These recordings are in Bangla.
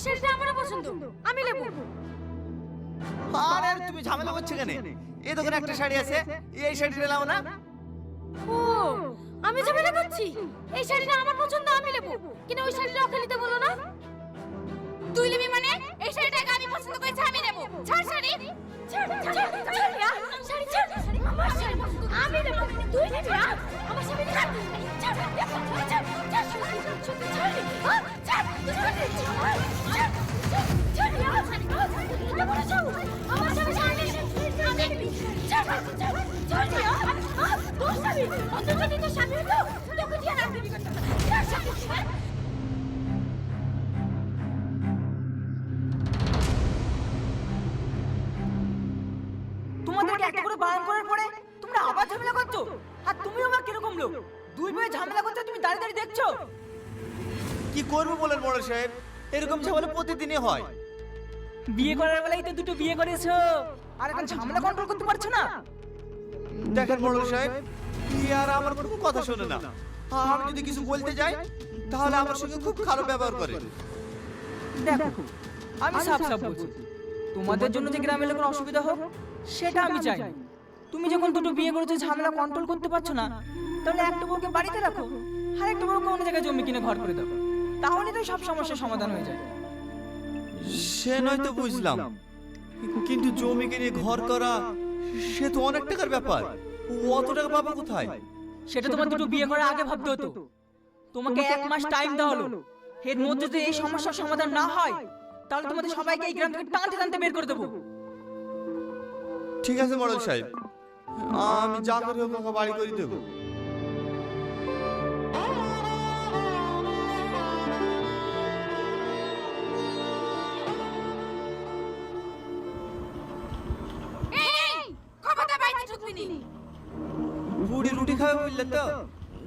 এই শাড়িটা আমারও পছন্দ। আমি নেব আরে আরে, তুমি ঝামেলা করছ কেন? এই দোকানে একটা শাড়ি আছে এই শাড়িটা নাও না। ও আমি ঝামেলা করছি? এই শাড়িটা আমার পছন্দ আমি নেব কিন্তু ওই শাড়িটা ওকে নিতে বলো না? তুই নিবি মানে এই শাড়িটাকে আমি পছন্দ করেছি আমি নেব ছাড় শাড়ি। ইয়া, ইয়া, ইয়া, তোর স্বামী হতো তোকে দিয়ে রাখতে করতে দেখছ কি করব বলেন বড় সাহেব? এরকম ঝামেলা প্রতিদিনই হয়। বিয়ে করার বেলায় তো দুটো বিয়ে করেছ। আর এখন ঝামেলা কন্ট্রোল করতে পারছ না? দেখেন বড় সাহেব আর আমার কোনো কথা শোনে না। আমি যদি কিছু বলতে যাই তাহলে আমার সঙ্গে খুব খারাপ ব্যবহার করে। দেখো আমি সাফ সাফ বলছি। তোমাদের জন্য যে গ্রামের লোকের অসুবিধা হোক সেটা আমি চাই তুমি যখন দুটো বিয়ে করেছ ঝামেলা কন্ট্রোল করতে পারছ না তাহলে একটা বউকে বাড়িতে রাখো। আর একটা বউকে অন্য জায়গায় জমি কিনে ঘর করে দাও। তাহলে তো সব সমস্যার সমাধান হয়ে যায় সে নয় তো বুঝলাম। কিন্তু জমি কিনে ঘর করা সে তো অনেক টাকার ব্যাপার। অত টাকা পাবো কোথায়? সেটা তোমার দুটো বিয়ে করার আগে ভাবতে হতো তোমাকে এক মাস টাইম দেওয়া হলো। এর মধ্যে যদি এই সমস্যার সমাধান না হয় তাহলে তোমাদের সবাইকে এই গ্রাম থেকে টানতে টানতে বের করে দেবো। ঠিক আছে মডেল সাহেব। আমি যা করে বাড়ি করে দেবো। বললে তো?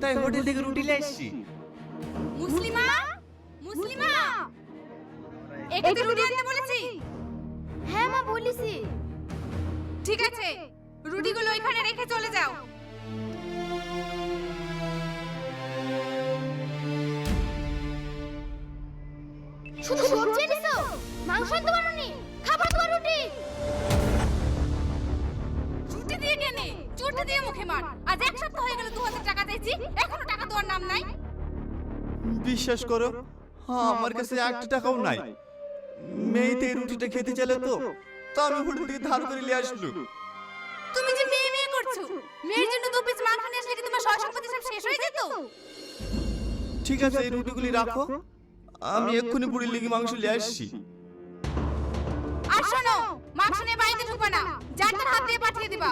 তাই হোটেল থেকে রুটি নিয়ে এসছি মুসলিমা? মুসলিমা? একটু রুটি আনতে বলেছি। হ্যাঁ মা বলেছি। ঠিক আছে রুটিগুলো এখানে রেখে চলে যাও। শুধু সবজি এনেছো? মাংস আনতে পারোনি? খাবার তো রুটি? রুটি দিয়ে কেনে চুরটা দিয়ে মুখে মার। হয়ে গেল দু হাজার টাকা দিয়েছি। এখনও টাকা দেওয়ার নাম নাই। বিশ্বাস করো আমার কাছে একটা টাকাও নাই। মেয়েতে রুটিটা খেতে চাইলে তো তা আমি হোটেল থেকে ধার করে নিয়ে আসলো। তুমি যে মেয়ে মেয়ে করছ মেয়ের জন্য দু পিস মাংস নিয়ে আসলে কি তোমার সয় সম্পত্তি সব শেষ হয়ে যেত? ঠিক আছে এই রুটিগুলি রাখো। আমি এক্ষুনি বুড়ির লিগে মাংস নিয়ে আসছি। আর শোনো মাংস নিয়ে বাড়িতে ঢুকবা না। যার তার হাত দিয়ে পাঠিয়ে দিবা।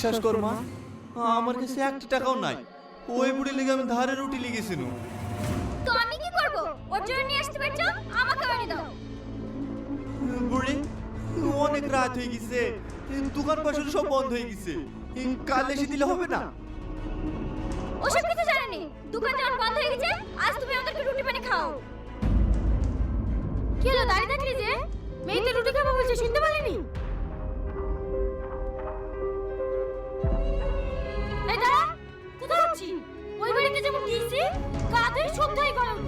বিশ্বাস কর মা আমার কাছে একটা টাকাও নাই। ওই বুড়ি লিগে আমি ধারে রুটি লিগেছিলাম তো আমি কি করব? ওর জন্য নিয়ে আসতে পারছ? আমাকে এনে দাও। বুড়ি অনেক রাত হয়ে গেছে। দোকান পাশে সব বন্ধ হয়ে গেছে। কাল এসে দিলে হবে না? ওসব কিছু জানেনি। দোকান যখন বন্ধ হয়ে গেছে আজ তুমি আমাদেরকে রুটি পানি খাও। কি হলো দাঁড়িয়ে থাকলি যে? মেয়েতে রুটি খাব বলছে শুনতে পারলিনি বাড়িতে যেমন গিয়েছি কাঁধে সন্ধ্যায় গরম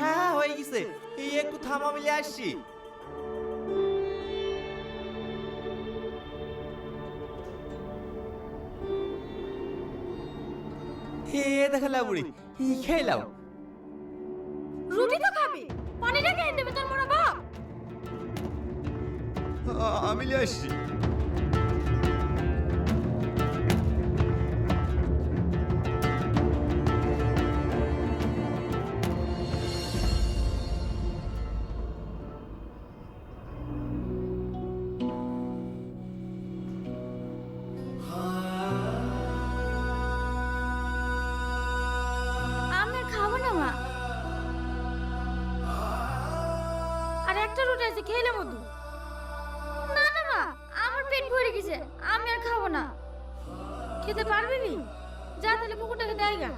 হ্যাঁ হয়ে গেছে। এই একটু থামা মিলে আসছি। হে দেখালা বুড়ি খেলাও রুটি তো খাবে পানিটা খেয়ে তোর বাপ। আমি আসছি। আছে খেলে মধু। না না মা আমার পেট ভরে গেছে আমি আর খাব না। খেতে পারবি নি? যা তাহলে কুকুরটাকে দেয় গা।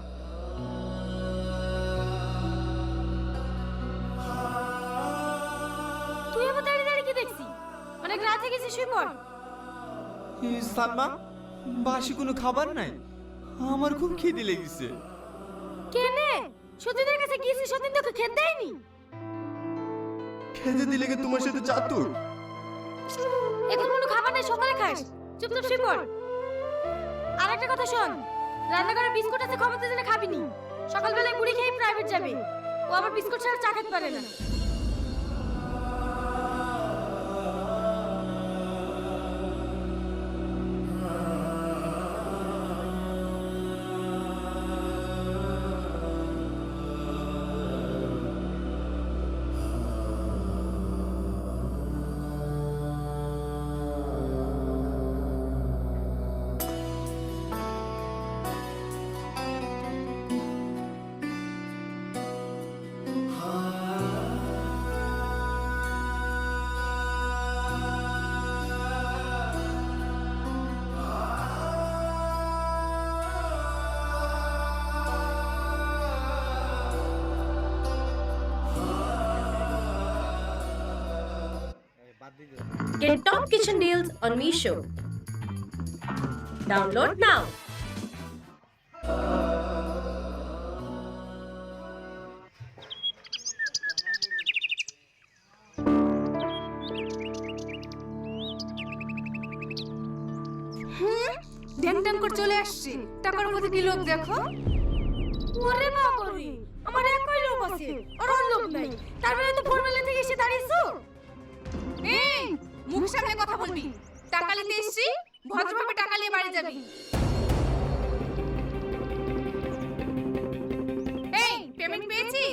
তুই আবার দাঁড়িয়ে দাঁড়িয়ে কি দেখছি অনেক রাত হয়ে গেছে শুয়ে পড়। সালমা বাসি কোনো খাবার নাই? আমার খুব খিদে লেগেছে। কেনে? সতীনের কাছে গিয়েছি সতীন তোকে খেতে দেয়নি? খেতে দিলে কি তোমার সাথে চাতুর? এখন কোনো খাবার নেই, সকালে খাস। চুপচাপ শুয়ে পড়। আর একটা কথা শোন, রান্নাঘরে বিস্কুট আছে, ক্ষমতা জেনে খাবি নি। সকালবেলায় মুড়ি খেয়ে প্রাইভেট যাবে। ও আবার বিস্কুট ছাড়া চা খেতে পারে না। Kitchen deals on Meesho. Download now. ড্যাং ড্যাং করে চলে আসছে টাকার মধ্যে কি লোক দেখো মুখ সামনে কথা বলবি। টাকা নিতে এসছি ভদ্রভাবে টাকা নিয়ে বাড়ি যাবি। এই পেমেন্ট পেয়েছি?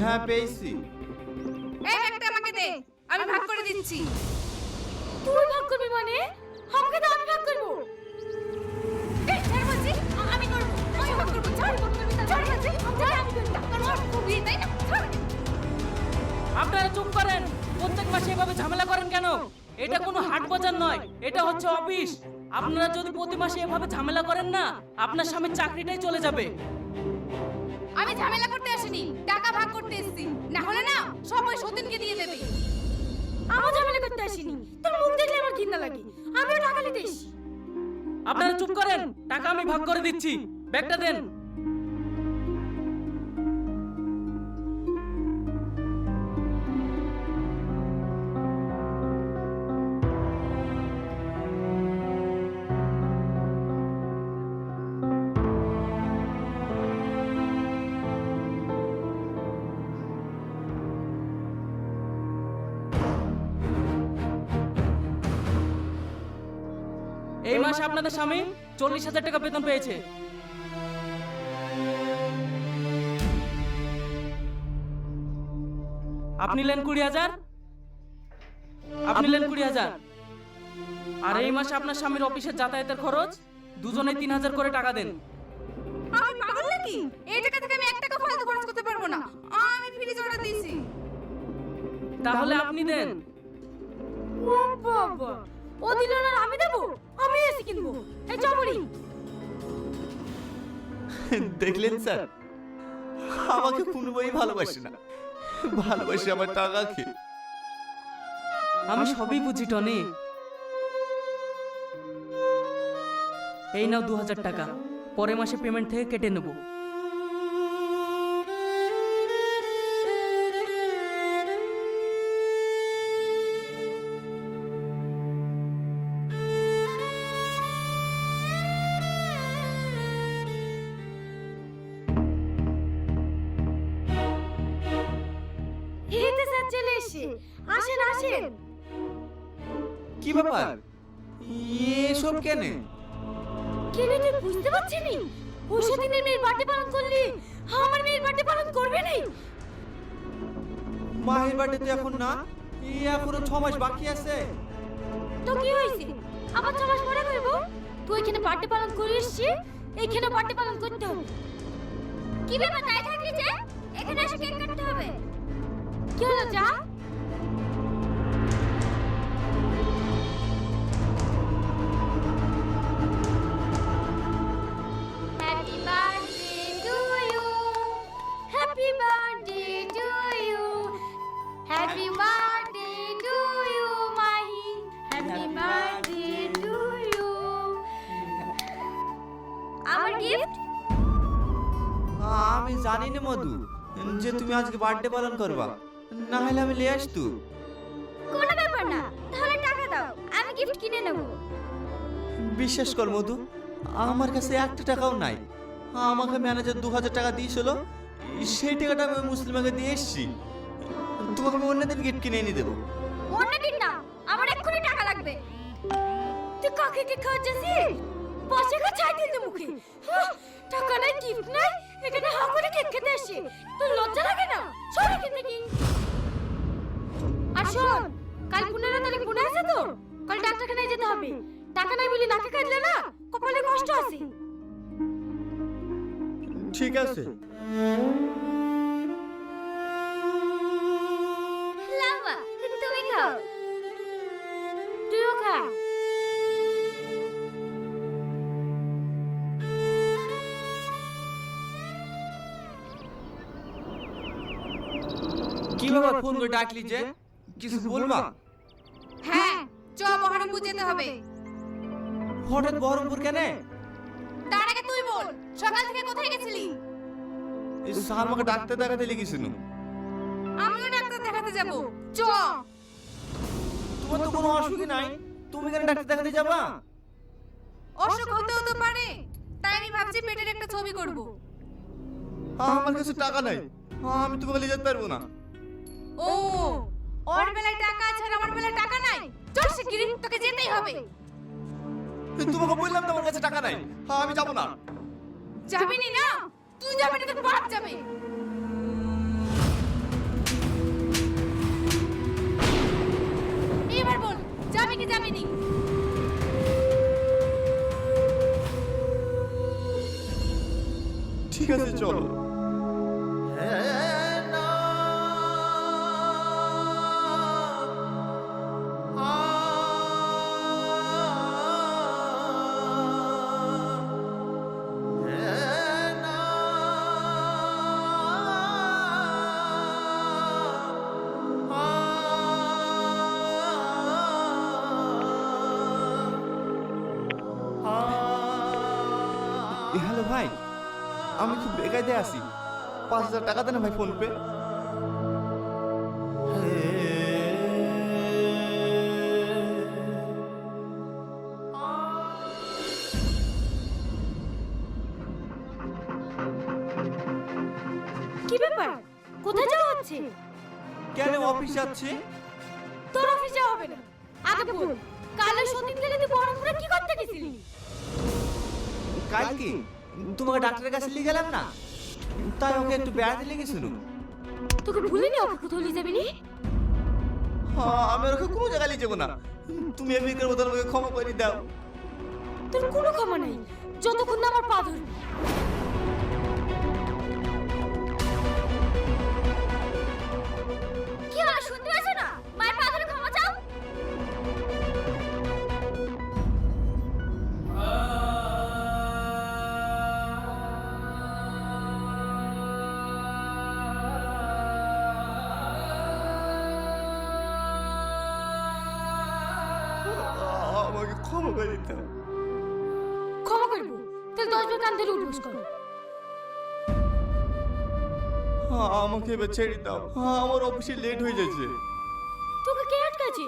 হ্যাঁ পেয়েছি। এই ব্যাগটা আমাকে দে আমি ভাগ করে দিচ্ছি। তুই ভাগ করবি মানে? আমাকে তো আমি ভাগ করব। এই ছাড় বলছি আমি করব। আমি ভাগ করব ছাড়। ছাড় বলছি ছাড় আমি করব। ওর খুবই তাই না? ছাড়। আপনারা চুপ করেন। প্রত্যেক মাসে এভাবে ঝামেলা করেন কেন? এটা কোনো হাট বাজার নয় এটা হচ্ছে অফিস। আপনারা যদি প্রতি মাসে এভাবে ঝামেলা করেন না আপনার স্বামীর চাকরিটাই চলে যাবে। আমি ঝামেলা করতে আসিনি টাকা ভাগ করতে এসেছি। না হলে না সবাই সতীনকে দিয়ে দেবে। আমার ঝামেলা করতে আসিনি তোর মুখ দেখলে আমার ঘৃণা লাগে। আমিও টাকা নিতে আপনারা চুপ করেন টাকা আমি ভাগ করে দিচ্ছি। ব্যাগটা দেন। মাসে আপনাদের স্বামী চল্লিশ হাজার টাকা বেতন পেয়েছে। আপনি নেন কুড়ি হাজার। আপনি নেন কুড়ি হাজার। আর এই মাসে আপনার স্বামীর অফিসের যাতায়াতের খরচ দুজনে তিন হাজার করে টাকা দেন। আমি পাগল নাকি? এই টাকা থেকে আমি এক টাকা ফালতু খরচ করতে পারব না। আমি ফ্রিজ অর্ডার দিয়েছি। তাহলে আপনি দেন। বাবা। ও দিল না আমি দেবো? আমি এসে কিনবো। এই চমড়ি দেখলেন স্যার আমাকে কোনো বই ভালোবাসে না। ভালোবাসে আমার টাকা খেয়ে। আমি সবই বুঝি টনি। এই নাও দু হাজার টাকা। পরের মাসে পেমেন্ট থেকে কেটে নেব। পালন করবে নি। মাহির বাড়িতে তো এখন না? এখনও ছ মাস বাকি আছে? তো কি হয়েছে? আবার ছ মাস পরে করব? তুই এখানে বার্থডে পালন করে এসছি এইখানে বার্থডে পালন করতে হবে। কি ব্যাপার তাই থাকলি যে? এখানে এসে কেক কাটতে হবে। কি হলো যা? গিফট আমি জানি না মধু যে তুমি আজকে বার্থডে পালন করবা। না হলে আমি লিয়ে আসতু। কোনো ব্যাপার না তাহলে টাকা দাও আমি গিফট কিনে নেব। বিশ্বাস কর মধু আমার কাছে একটা টাকাও নাই। আমাকে ম্যানেজার দু হাজার টাকা দিয়েছিল সেই টাকাটা আমি মুসলিমাকে দিয়ে এসেছি। তোমাকে আমি অন্যদিন গিফট কিনে এনে দেবো। অন্য দিন না আমার এক্ষুনি টাকা লাগবে। তুই কাকে কি খাওয়াচ্ছিস খা ছাই দিতে মুখে। হাহ, টাকা নাই গিফট নাই এখানে হা করে কেক খেতে আসি। তোর লজ্জা লাগে না? সর এখান থেকে। আর শোন কাল পনেরো তারিখ মনে আছে তো? কাল ডাক্তারখানায় যেতে হবে। টাকা নাই বলে নাকে কাটলে না কপালে কষ্ট আছে। ঠিক আছে। করে ডাকলি যে কিছু বলবা? হ্যাঁ চ বহরমপুর যেতে হবে। হঠাৎ বহরমপুর কেন? তার আগে তুই বল সকাল থেকে কোথায় গেছিলি? এই আমাকে ডাক্তার দেখাতে লেগেছিল। আমিও ডাক্তার দেখাতে যাব। চ। তোমার তো কোনো অসুখই নাই। তুমি কেন ডাক্তার দেখাতে যাবা অসুখ হতে হতে পারে। তাই আমি ভাবছি পেটের একটা ছবি করব। আমার কাছে টাকা নাই। আমি তোমাকে নিয়ে যেতে পারব না। ও ওর বেলায় টাকা আছে আর আমার বেলায় টাকা নাই। চল শিগগিরই তোকে যেতেই হবে। তোমাকে বললাম তো আমার কাছে টাকা নাই। আমি যাব না। যাবি নি না? তুই যাবি না তোর বাপ যাবে। এবার বল যাবি কি যাবি নি? ঠিক আছে চলো। হ্যালো ভাই আমি খুব বেকায়দে আছি। পাঁচ হাজার টাকা দেন ভাই ফোন পে কি ব্যাপার? কোথায় যাওয়া হচ্ছে? কেন অফিস যাচ্ছি? তোর অফিসে হবে না। আগে বল। কালকে তোমাকে ডাক্তারের কাছে নিয়ে গেলাম না? তাই ওকে একটু বেড়াতে লেগেছিল তোকে ভুলিনি ওকে কোথাও নিয়ে যাবি নি হ্যাঁ আমি ওকে কোনো জায়গায় নিয়ে যাব না। তুমি এমনিকার মতন আমাকে ক্ষমা করে দাও। তোর কোনো ক্ষমা নাই। যতক্ষণ না আমার পা ধরবি। ক্ষমা করে দাও ক্ষমা করব? তাহলে দশ বার কান ধরে উঠবস করো। আমাকে এবার ছেড়ে দাও। আমার অফিসে লেট হয়ে যাচ্ছে। তোকে কে আটকাছে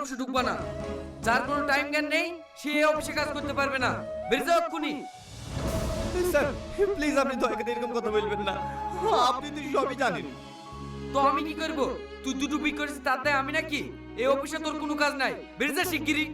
অফিসে ঢুকবা না। যার কোনো টাইম জ্ঞান নেই সে এই অফিসে কাজ করতে পারবে না। বেরিয়ে যাও এক্ষুনি। স্যার প্লিজ আপনি দয়া করে এরকম কথা বলবেন না। আপনি তো সবই জানেন। তো আমি কি করব? তুই দুটো বিক করেছিস তাতে আমি নাকি? এই অফিসে তোর কোনো কাজ নাই। বেরিয়ে যা শিগগিরই।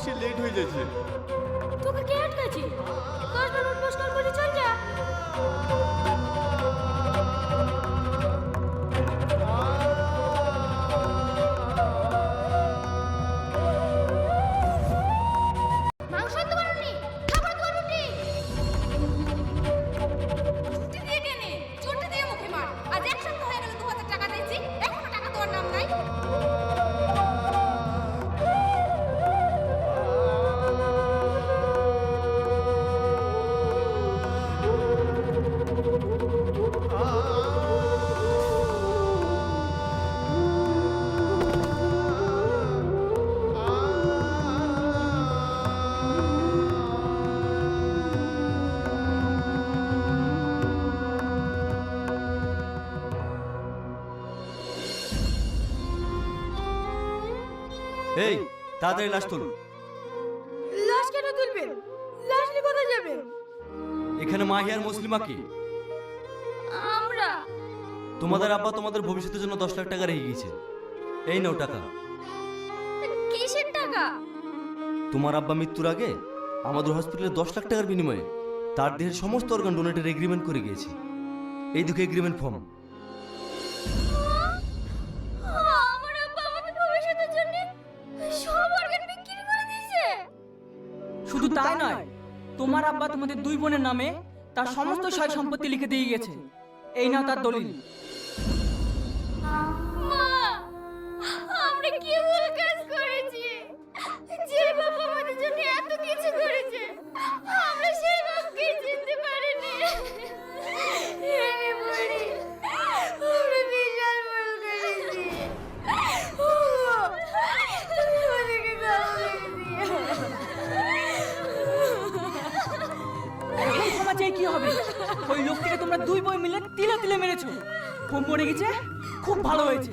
আমার অফিসে লেট হয়ে এই তাড়াতাড়ি লাশ তুলুন লাশ কেন তুলবেন? লাশ নিয়ে কোথায় যাবেন? এখানে মাহিয়ার মুসলিমা কি? আমরা। তোমাদের আব্বা তোমাদের ভবিষ্যতের জন্য দশ লাখ টাকা রেখে গিয়েছে। এই নাও টাকা। কিসের টাকা? তোমার আব্বা মৃত্যুর আগে আমাদের হসপিটালে দশ লাখ টাকার বিনিময়ে তার দেহের সমস্ত অর্গান ডোনেটের এগ্রিমেন্ট করে গিয়েছে। এই দুটো এগ্রিমেন্ট ফর্ম তাই নয়, তোমার আব্বা তোমাদের দুই বোনের নামে তার সমস্ত সয় সম্পত্তি লিখে দিয়ে গেছে। এই নাও তার দলিল। এখন কি হবে? ওই লোকটিকে তোমরা দুই বই মিলে তিলে তিলে মেরেছো। খুব মরে গেছে, খুব ভালো হয়েছে।